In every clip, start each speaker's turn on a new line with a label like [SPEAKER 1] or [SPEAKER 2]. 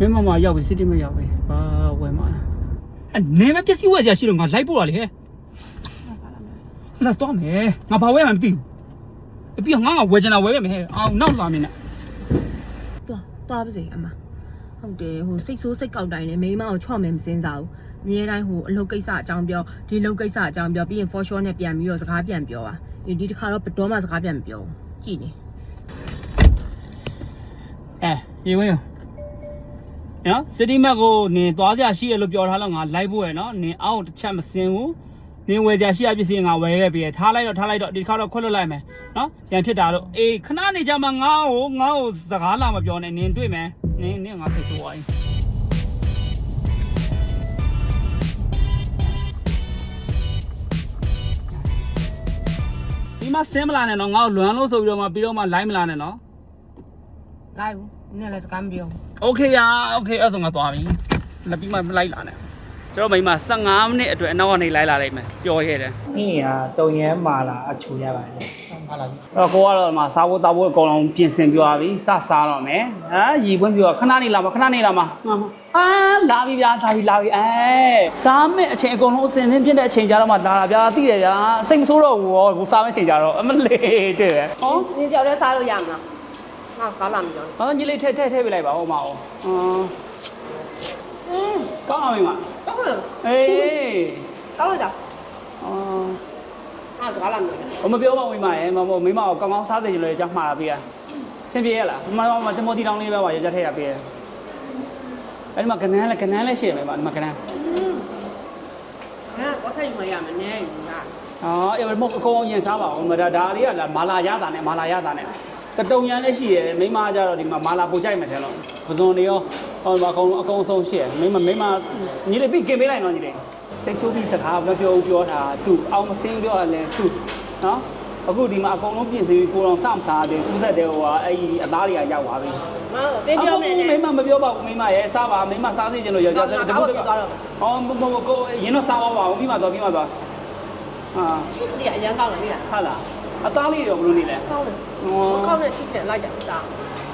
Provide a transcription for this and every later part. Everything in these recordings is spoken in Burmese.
[SPEAKER 1] မင်းမမရောက်ပြီစီတီမရောက်ပြီဘာဝယ်မှာအနေမဲ့ပစ္စည်းဝယ်စရာရှိတော့ငါလိုက်ပို့ရလေဟဲ့လာတော့မယ်ငါဘာဝယ်မှမသိဘူးအပြီးတော့ငါငါဝယ်ချင်တာဝယ်ရမယ်ဟဲ့အောင်နောက်လာမင်းနဲ့
[SPEAKER 2] သွားသွားပါစေအမဟုတ်တယ်ဟိုစိတ်ဆိုးစိတ်ကောက်တိုင်းနဲ့မိန်းမကိုချော့မယ်မစင်းစားဘူးအမြဲတမ်းဟိုအလုပ်ကိစ္စအကြောင်းပြောဒီလုပ်ကိစ္စအကြောင်းပြောပြီးရင် for sure နဲ့ပြန်ပြီးတော့စကားပြန်ပြောပါဒီတစ်ခါတော့ဘယ်တော့မှစကားပြန်မပြောဘူးကြည့်နေ
[SPEAKER 1] အဲရေဝင်း နော်စီတီမက်ကိုနင်သွားစရာရှိရလို့ပြောထားတော့ငါလိုက်ဖို့ရနော်နင်အောက်တစ်ချက်မစင်ဘူးနင်ဝယ်စရာရှိရပစ္စည်းငါဝယ်ခဲ့ပြီထားလိုက်တော့ထားလိုက်တော့ဒီတစ်ခါတော့ခွက်လွတ်လိုက်မယ်နော်ပြန်ဖြစ်တာတော့အေးခဏနေကြမှာငါ့ကိုငါ့ကိုစကားလာမပြောနဲ့နင်တွေ့မယ်နင်နင်ငါစိတ်ဆိုးသွားပြီဒီမှာဆင်းမလာနဲ့နော်ငါ့ကိုလွမ်းလို့ဆိုပြီးတော့မှပြီးတော့မှလိုင်းမလာနဲ့နော်
[SPEAKER 2] လိုက်ဘူးနင်လည်းစကားမပြောဘူး
[SPEAKER 1] โอเคဗျာโอเคအဲ့ဆိုငါသွားပြီလက်ပြီးမှမလိုက်လာနဲ့ကျွန်တော်မိမ15မိနစ်အတွက်အနောက်ကနေလိုက်လာလိုက်မယ်ပျော်ခဲ့တယ်
[SPEAKER 3] นี่อ่ะတုံရမ်းမာလာအချူရပါတယ်မာလာပြီ
[SPEAKER 1] အဲ့တော့ကိုကတော့မှစားဖို့တောက်ဖို့အကုန်လုံးပြင်ဆင်ပြသွားပြီစစားတော့မယ်ဟာရီပွင့်ပြတော့ခဏနေလာမခဏနေလာမဟာလာပြီဗျာလာပြီလာပြီအဲစားမဲ့အချိန်အကုန်လုံးအစင်သင်းဖြစ်တဲ့အချိန်ကြတော့မှလာတာဗျာသိတယ်ဗျာစိတ်မဆိုးတော့ဘူးရောကိုစားမဲ့အချိန်ကြတော့အမလေးတဲ့ပဲဟော
[SPEAKER 2] နင်ကြောက်တဲ့စားလို့ရမလား ငါစကားလာမပြောနဲ့
[SPEAKER 1] ဟောညီလေးထဲထဲထဲပေးလိုက်ပါဦးမအောင်ဟမ်
[SPEAKER 2] อืม
[SPEAKER 1] ကောင်းပါပြီမ
[SPEAKER 2] တော့ဟုတ်
[SPEAKER 1] အေး
[SPEAKER 2] ကောင်းလိုက်တာ
[SPEAKER 1] အော်
[SPEAKER 2] ငါစကားလာမပြောနဲ့။
[SPEAKER 1] ဘာမပြောပါဘူးမိမရဲ့မမမိမကိုကောင်းကောင်းစားစေချင်လို့ကြောက်မှားတာပေးရ။ဆင်ပြေရလား။မမမတမိုတီတောင်းလေးပဲပါရကြထည့်ရပေးရ။အဲ့ဒီမှာကနန်းလဲကနန်းလဲရှိရမယ်ပါဒီမှာကနန်း
[SPEAKER 2] ငါတော့ထိုင်မရမနဲ့ငါ။
[SPEAKER 1] အော်အဲ့မအကုန်ရင်စားပါဦးမဒါဒါလေးကလာမာလာရတာနဲ့မာလာရတာနဲ့ တတုံရန်လည်းရှိရတယ်မိမကြတော့ဒီမှာမာလာပိုကြိုက်မယ်ထဲလို့ပဇွန်တွေရောဟောအကုန်အကုန်ဆုံးရှိရမိမမိမညီလေးပြီးกินပေးလိုက်တော့ညီလေးစိတ်ဆိုးပြီးစကားမပြောဘူးပြောတာသူအောင်မစင်းပြောရလဲသူနော်အခုဒီမှာအကုန်လုံးပြင်ဆင်ပြီးကိုတော်စမစားတယ်ဥဆက်တဲ့ဟိုကအဲ့ဒီအသားတွေကရောက်သွားပြီ
[SPEAKER 2] ငါတင်းပြောနေနဲ့
[SPEAKER 1] မိမမပြောပါဘူးမိမရဲ့စားပါမိမစားစေချင်လို့ယောက်ျားတကူတကူဟောမမကိုရင်တော့စားပါပါဘူးမိမတော့ပြီးမှသွားဟာ
[SPEAKER 2] cheese တွေအရင်ကောင်းတယ်လေ
[SPEAKER 1] ဟာလား အသားလေးတော့ဘယ်လိုနေလဲ
[SPEAKER 2] ကောင်းတယ်
[SPEAKER 1] ဟော
[SPEAKER 2] ကောင်းတဲ့ cheese နဲ့လိုက်ကြတာ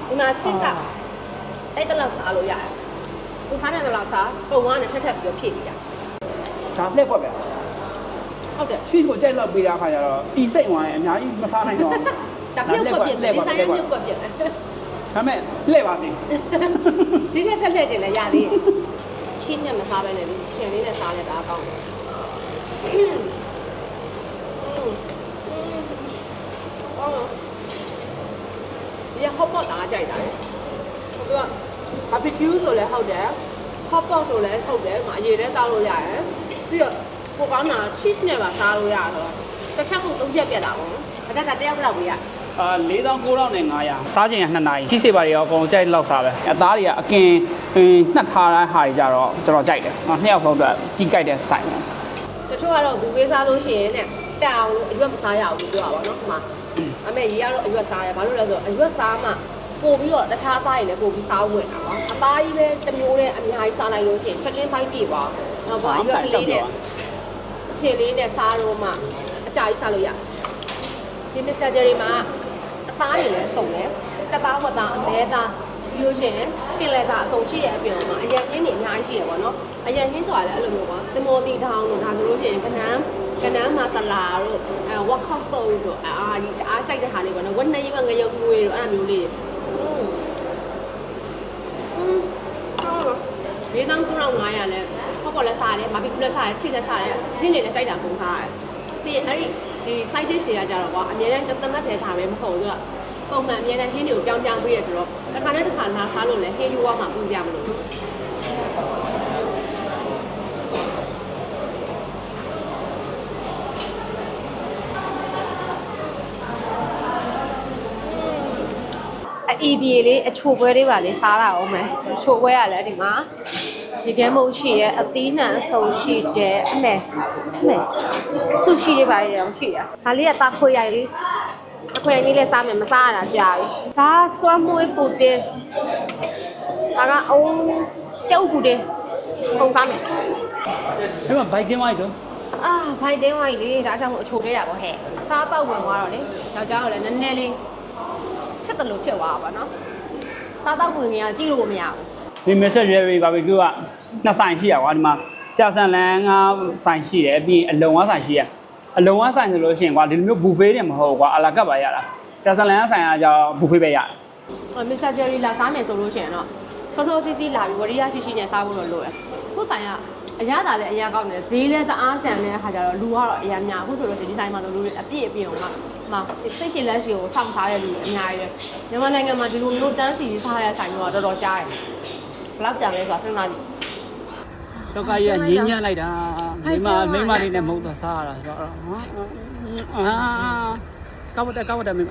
[SPEAKER 2] ဒီမှာ cheese ကအဲ့တလောက်စားလို့ရတယ်သူစားတဲ့တလောက်စားကုံဝါနဲ့ထက်ထက်ပြီးဖြည့်ပြရ
[SPEAKER 1] ဒါလှည့်ကွက်ပဲ
[SPEAKER 2] ဟုတ်တယ်
[SPEAKER 1] ချီးကိုကြိုက်လောက်ပေးတဲ့အခါကျတော့ဤစိတ်ဝင်အများကြီးမစားနိုင်တော့
[SPEAKER 2] ဒါပြုတ်ကွက်ပြတယ်ဒီဆိုင်ပြုတ်ကွက်ပြတယ်
[SPEAKER 1] ဒါမဲ့လှည့်ပါစေ
[SPEAKER 2] ဒီထက်ထက်ထက်ကျင်လည်းရသေးတယ် cheese နဲ့မစားဘဲနဲ့ရှင်လေးနဲ့စားလဲဒါကောင်းတယ် ဒီဟော့ပေါ့တာကြိုက်တာလေသူကဘာဖြစ်ကျူးဆိုလဲဟုတ်တယ်ဟော့ပေါ့ဆိုလဲဟုတ်တယ်ငါအရေးနဲ့စားလို့ရတယ်ပြီးတော့ကိုကောင်းတာ cheese နဲ့ပါစားလို့ရတော့တစ်ချက်ကိုသုံးချက်ပြတ်တာပေါ့နော်အတက်ကတယောက်လောက်ပဲရ
[SPEAKER 1] အာ4900နဲ့900စားခြင်းက2နာရီချီးစေပါတွေရောအကုန်ကြိုက်လောက်စားပဲအသားတွေကအကင်နှက်ထားတဲ့ဟာတွေကြတော့ကျွန်တော်ကြိုက်တယ်နှစ်ယောက်ဆုံးအတွက်ကြီးကြိုက်တဲ့ဆိုင်တယ်
[SPEAKER 2] တချို့ကတော့ဘူပေးစားလို့ရှိရင်တဲ့တက်အောင်အရွက်မစားရဘူးလို့ပြောတာပါနော်ဒီမှာ အမေရေကတော့အရွက်စားတယ်ဘာလို့လဲဆိုတော့အရွက်စားမှပို့ပြီးတော့တခြားအသားတွေလည်းပို့ပြီးစားဝင်တာပါအသားကြီးပဲတစ်မျိုးနဲ့အများကြီးစားလိုက်လို့ရှိရင်ချက်ချင်းပိုင်းပြေသွားတော့ဘာအရွက်ကလေးနဲ့အခြေလေးနဲ့စားတော့မှအကြာကြီးစားလို့ရဒီမစ္စတာဂျယ်ရီမှာအသားတွေလည်းစုံတယ်စက်သားဝတ်သားအမဲသားပြီးလို့ရှိရင်ပြင်လဲသားအစုံရှိရဲ့အပြင်မှာအရင်ဟင်းတွေအများကြီးရှိရပါတော့အရင်ဟင်းဆိုတာလည်းအဲ့လိုမျိုးပါတမောတီထောင်းတို့ဒါဆိုလို့ရှိရင်ကနန်း ကနန်းမဆလာတို့အဲဝက်ခောက်တုံးတို့အာဒီအားကြိုက်တဲ့ဟာလေးပေါ့နော်ဝက်နှစ်ရွက်ငရုတ်ငွေတို့အဲ့လိုမျိုးလေးဒီကောင်9500လဲပေါ့ပေါ့လဲစားတယ်ဘာဘီကူလဲစားတယ်ချိလဲစားတယ်ဒီနေ့လဲစိုက်တာပုံထားတယ်ပြီးရင်အဲ့ဒီဒီ side dish တွေကကြတော့ကွာအများနဲ့တစ်သက်တည်းထားပဲမဟုတ်ဘူးသူကပုံမှန်အများနဲ့ဟင်းတွေကိုပြောင်းပြောင်းပေးရဆိုတော့တစ်ခါနဲ့တစ်ခါလာစားလို့လဲဟင်းယူရမှာပူကြမလို့ အီပြေလေးအချိုပွဲလေးပါလေးစားတာအောင်မယ်အချိုပွဲရလဲဒီမှာရေခဲမုတ်ရှိရဲအသီးနှံအစုံရှိတယ်အမေအမေဆူရှိလေးပါလေးတော့ရှိရဒါလေးကတာခွေရိုက်လေးအခွေရိုက်လေးလည်းစားမယ်မစားရတာကြာပြီဒါစွမ်းမွေးပူတင်ဒါကအုံးကျုပ်ပူတင်ပုံစားမယ်
[SPEAKER 1] အဲ့မှာဘိုက်ကင်းဝိုင်းဆို
[SPEAKER 2] အာဖိုင်တင်းဝိုင်းလေးဒါကြောင့်မို့အချိုလေးရပါဟဲ့စားပေါက်ဝင်သွားတော့လေယောက်ျားကလည်းနည်းနည်းလေး ချစ်တယ်လို့ဖြစ်သွားတာပါနော်စားတော့ဝင်ရင်ကကြည့်လို့မရဘူး
[SPEAKER 1] ဒီမက်ဆက်ရဲရီဘာဘီကျူကနှစ်ဆိုင်ရှိရကွာဒီမှာဆရာဆန်လန်းကဆိုင်ရှိတယ်ပြီးရင်အလုံကဆိုင်ရှိရအလုံကဆိုင်ဆိုလို့ရှိရင်ကွာဒီလိုမျိုးဘူဖေးတွေမဟုတ်ကွာအလာကပ်ပါရတာဆရာဆန်လန်းကဆိုင်ကကြောဘူဖေးပဲရတယ်
[SPEAKER 2] ဟိုမစ္စတာဂျယ်ရီလာစားမယ်ဆိုလို့ရှိရင်တော့စောစောစီးစီးလာပြီးဝရီယာရှိရှိနဲ့စားဖို့တော့လိုတယ်ခုဆိုင်က အရသာလည်းအရာကောင်းတယ်ဈေးလည်းတအားတန်တဲ့အခါကျတော့လူကတော့အရာများအခုဆိုလို့ရှိရင်ဒီဆိုင်မှာဆိုလူတွေအပြည့်အပြည့်အောင်မှမစိတ်ရှိလက်ရှိကိုစောင့်စားတဲ့လူတွေအများကြီးပဲမြန်မာနိုင်ငံမှာဒီလိုမျိုးတန်းစီပြီးစားရတဲ့ဆိုင်မျိုးတော့တော်တော်ရှားတယ်ဘယ်လောက်တန်လဲဆိုတာစဉ်းစားကြည့်
[SPEAKER 1] တော့ကကြီးကငင်းညံ့လိုက်တာမိမမိမလေးနဲ့မဟုတ်တော့စားရတာဆိုတော့ဟာအာကောက်တက်ကောက်တက်မိမ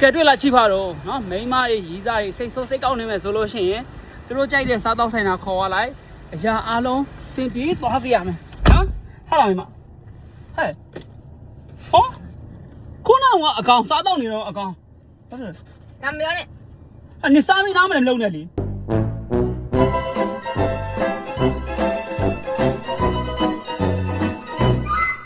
[SPEAKER 1] ကဲတွေ့လာချိဖာတော့နော်မိမရေးရီးစားရေးစိတ်ဆိုးစိတ်ကောက်နေမယ်ဆိုလို့ရှိရင်သူတို့ကြိုက်တဲ့စားတော့ဆိုင်တာခေါ်ရလိုက် အရာအလုံးစင်ပြေးသွားစီရမယ်နော်ဟာလာမိမဟဲ့ဟောခုနကအကောင်စားတော့နေတော့အကောင်ဟုတ်တယ်
[SPEAKER 2] ဒါမပြောနဲ့
[SPEAKER 1] အနေစားမိသားမလည်းမလုံးနဲ့လी